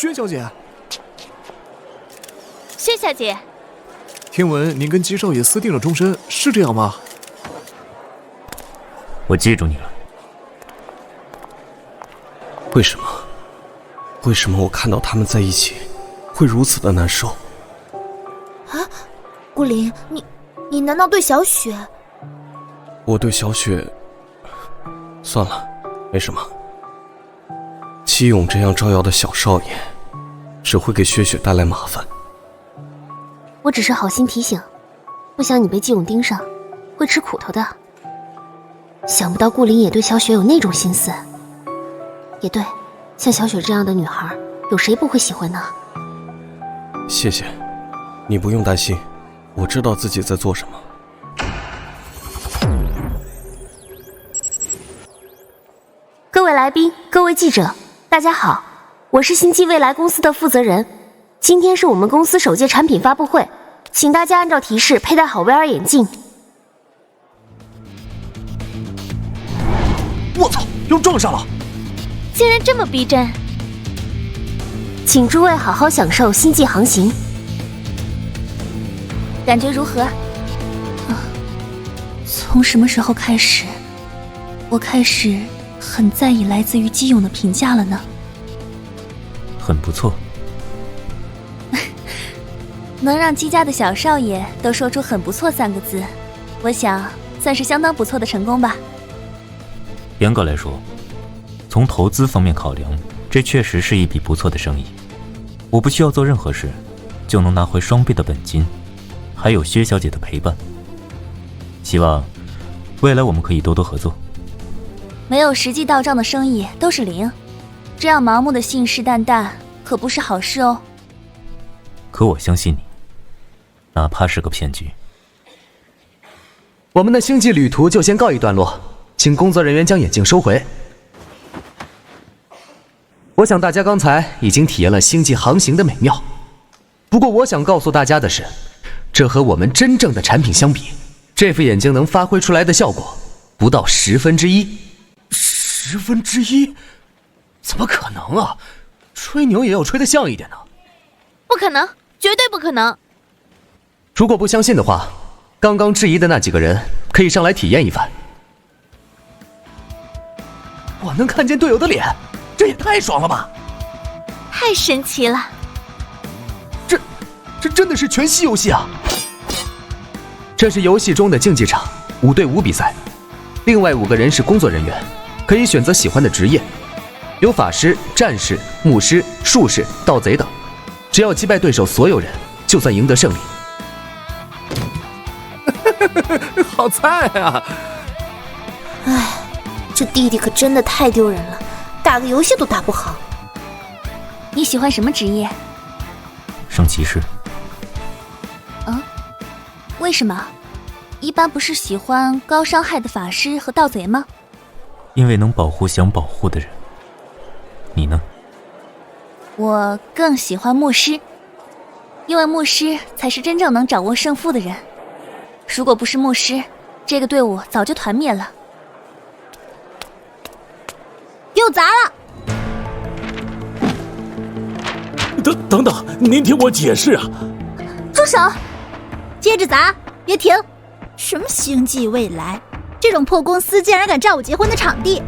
薛小姐，薛小姐，听闻您跟姬少爷私定了终身，是这样吗？我记住你了。为什么？为什么我看到他们在一起，会如此的难受？啊，顾林，你，你难道对小雪？我对小雪，算了，没什么。姬勇这样招摇的小少爷，只会给雪雪带来麻烦。我只是好心提醒，不想你被季勇盯上，会吃苦头的。想不到顾林也对小雪有那种心思。也对，像小雪这样的女孩，有谁不会喜欢呢？谢谢，你不用担心，我知道自己在做什么。各位来宾，各位记者，大家好，我是星际未来公司的负责人。今天是我们公司首届产品发布会，请大家按照提示佩戴好 VR 眼镜。我操，又撞上了！竟然这么逼真，请诸位好好享受星际航行。感觉如何？啊，从什么时候开始，我开始很在意来自于基勇的评价了呢？很不错，能让姬家的小少爷都说出“很不错”三个字，我想算是相当不错的成功吧。严格来说。从投资方面考量，这确实是一笔不错的生意。我不需要做任何事，就能拿回双倍的本金，还有薛小姐的陪伴。希望未来我们可以多多合作。没有实际到账的生意都是零，这样盲目的信誓旦旦可不是好事哦。可我相信你，哪怕是个骗局。我们的星际旅途就先告一段落，请工作人员将眼镜收回。我想大家刚才已经体验了星际航行的美妙，不过我想告诉大家的是，这和我们真正的产品相比，这副眼镜能发挥出来的效果不到十分之一。十分之一？怎么可能啊？吹牛也要吹得像一点呢。不可能，绝对不可能。如果不相信的话，刚刚质疑的那几个人可以上来体验一番。我能看见队友的脸。这也太爽了吧！太神奇了！这，这真的是全息游戏啊！这是游戏中的竞技场，五对五比赛，另外五个人是工作人员，可以选择喜欢的职业，有法师、战士、牧师、术士、盗贼等。只要击败对手所有人，就算赢得胜利。好菜啊！哎，这弟弟可真的太丢人了。打个游戏都打不好。你喜欢什么职业？圣骑士。嗯，为什么？一般不是喜欢高伤害的法师和盗贼吗？因为能保护想保护的人。你呢？我更喜欢牧师，因为牧师才是真正能掌握胜负的人。如果不是牧师，这个队伍早就团灭了。又砸了！等等等，您听我解释啊！住手！接着砸，别停！什么星际未来，这种破公司竟然敢占我结婚的场地！